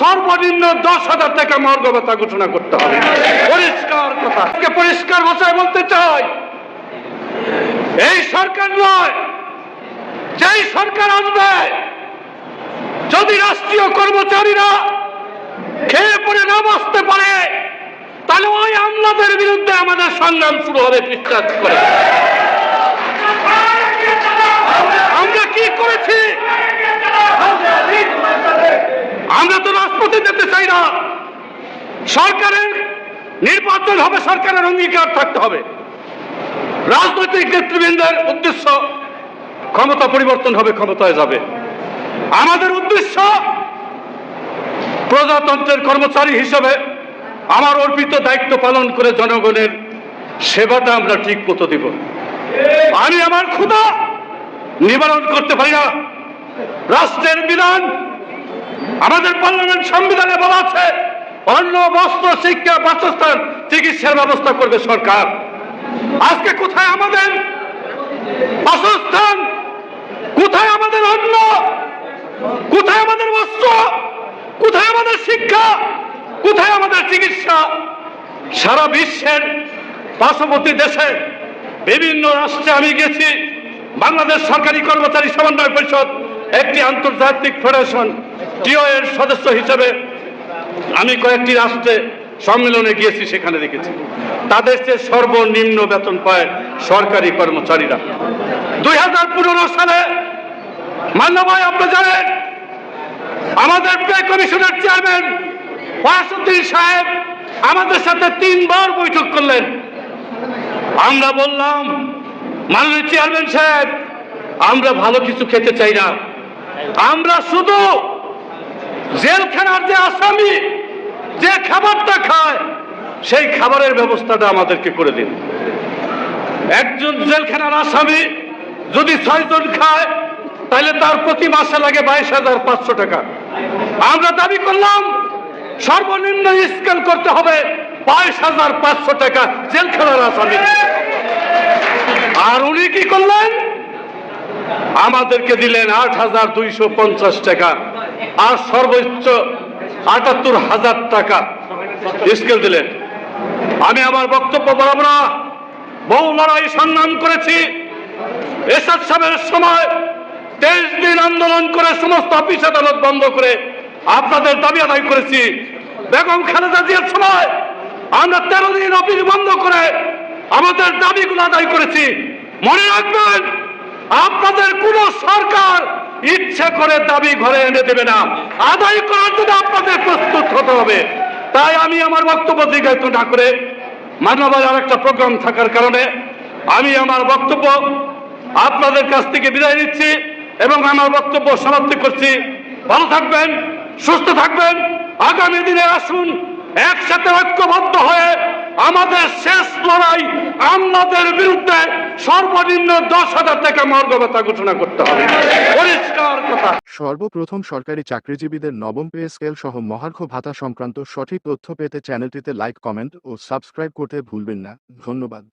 সর্বনিম্ন দশ হাজার টাকা মর্গ ভাতা ঘোষণা করতে হবে। পরিষ্কার কথা। পরিষ্কার ভাষায় বলতে চাই। এই সরকার নয়, যেই সরকার আসবে, যদি রাষ্ট্রীয় কর্মচারীরা খেয়ে পড়ে না বসতে পারে, তাহলে ওই আমলাদের বিরুদ্ধে আমাদের সংগ্রাম শুরু হবে, বিশ্বাস করে। আমরা কি করেছি আমরা তো রাজপথে যেতে চাই না সরকারের নির্বাচন হবে, সরকারের অঙ্গীকার থাকতে হবে। রাজনৈতিক নেতৃবৃন্দের উদ্দেশ্য ক্ষমতা পরিবর্তন হবে, ক্ষমতায় যাবে। আমাদের উদ্দেশ্য প্রজাতন্ত্রের কর্মচারী হিসেবে আমার অর্পিত দায়িত্ব পালন করে জনগণের সেবাটা আমরা ঠিক মতো দিব। আমি আমার ক্ষুদা নিবারণ করতে পারি না। রাষ্ট্রের বিধান আমাদের পার্লামেন্ট সংবিধানে বলা আছে অন্য বস্ত্র, শিক্ষা, বাসস্থান, চিকিৎসার ব্যবস্থা করবে সরকার। আজকে কোথায় আমাদের বাসস্থান? কোথায় আমাদের অন্ন? কোথায় আমাদের বস্ত্র? কোথায় আমাদের শিক্ষা? কোথায় আমাদের চিকিৎসা? সারা বিশ্বের পার্শ্ববর্তী দেশে বিভিন্ন রাষ্ট্রে আমি গেছি। বাংলাদেশ সরকারি কর্মচারী সমন্বয় পরিষদ, একটি আন্তর্জাতিক ফেডারেশন, টিও এর সদস্য হিসেবে আমি কয়েকটি রাষ্ট্রে সম্মেলনে গিয়েছি, সেখানে দেখেছি। তাদের চেয়ে সর্বনিম্ন বেতন পায় সরকারি কর্মচারীরা। দুই হাজার পনেরো সালে মান্যভাই আপনি জানেন আমাদের পে কমিশনের চেয়ারম্যান ফরাসুদ্দিন সাহেব আমাদের সাথে তিনবার বৈঠক করলেন। আমরা বললাম, মাননীয় চেয়ারম্যান সাহেব, আমরা ভালো কিছু খেতে চাই না। আমরা শুধু জেলখানার যে আসামি, যে খাবারটা খায়, সেই খাবারের ব্যবস্থাটা আমাদেরকে করে দিন। একজন জেলখানার আসামি যদি ছয়জন খায়, তাহলে তার প্রতি মাসে লাগে বাইশ হাজার পাঁচশো টাকা। আমরা দাবি করলাম, সর্বনিম্ন স্কেল করতে হবে বাইশ হাজার পাঁচশো টাকা জেলখানার আসামি। আর উনি কি করলেন? আমাদেরকে দিলেন আট হাজার দুইশো পঞ্চাশ টাকা। আর সর্বোচ্চ আটাত্তর হাজার টাকা স্কেল দিলেন। আমি আমার বক্তব্য বলব না। বহু লড়াই সংগ্রাম করেছি। এসব সাহেবের সময় তেইশ দিন আন্দোলন করে সমস্ত অফিস আদালত বন্ধ করে আপনাদের দাবি আদায় করেছি। বেগম খালেদা জিয়ার সময় আমরা তেরো দিন অফিস বন্ধ করে আমাদের দাবিগুলো আদায় করেছি। মনে রাখবেন, আপনাদের কোন সরকার ইচ্ছে করে দাবি ঘরে এনে দেবে না। আদায় করার জন্য আপনাদের প্রস্তুত হতে হবে। তাই আমি আমার বক্তব্য দীর্ঘায়িত না করে মানবাজ আর একটা প্রোগ্রাম থাকার কারণে আমি আমার বক্তব্য আপনাদের কাছ থেকে বিদায় নিচ্ছি এবং আমার বক্তব্য সমাপ্তি করছি। ভালো থাকবেন, সুস্থ থাকবেন। আগামী দিনে আসুন, একসাথে ঐক্যবদ্ধ হয়ে আমাদের শেষ লড়াই আমাদের বিরুদ্ধে সর্বনিম্ন দশ হাজার টাকা মর্গ ভাতা ঘোষণা করতে হবে। পরিষ্কার কথা। সর্বপ্রথম সরকারি চাকরিজীবীদের নবম পে স্কেল সহ মহার্ঘ ভাতা সংক্রান্ত সঠিক তথ্য পেতে চ্যানেলটিতে লাইক, কমেন্ট ও সাবস্ক্রাইব করতে ভুলবেন না। ধন্যবাদ।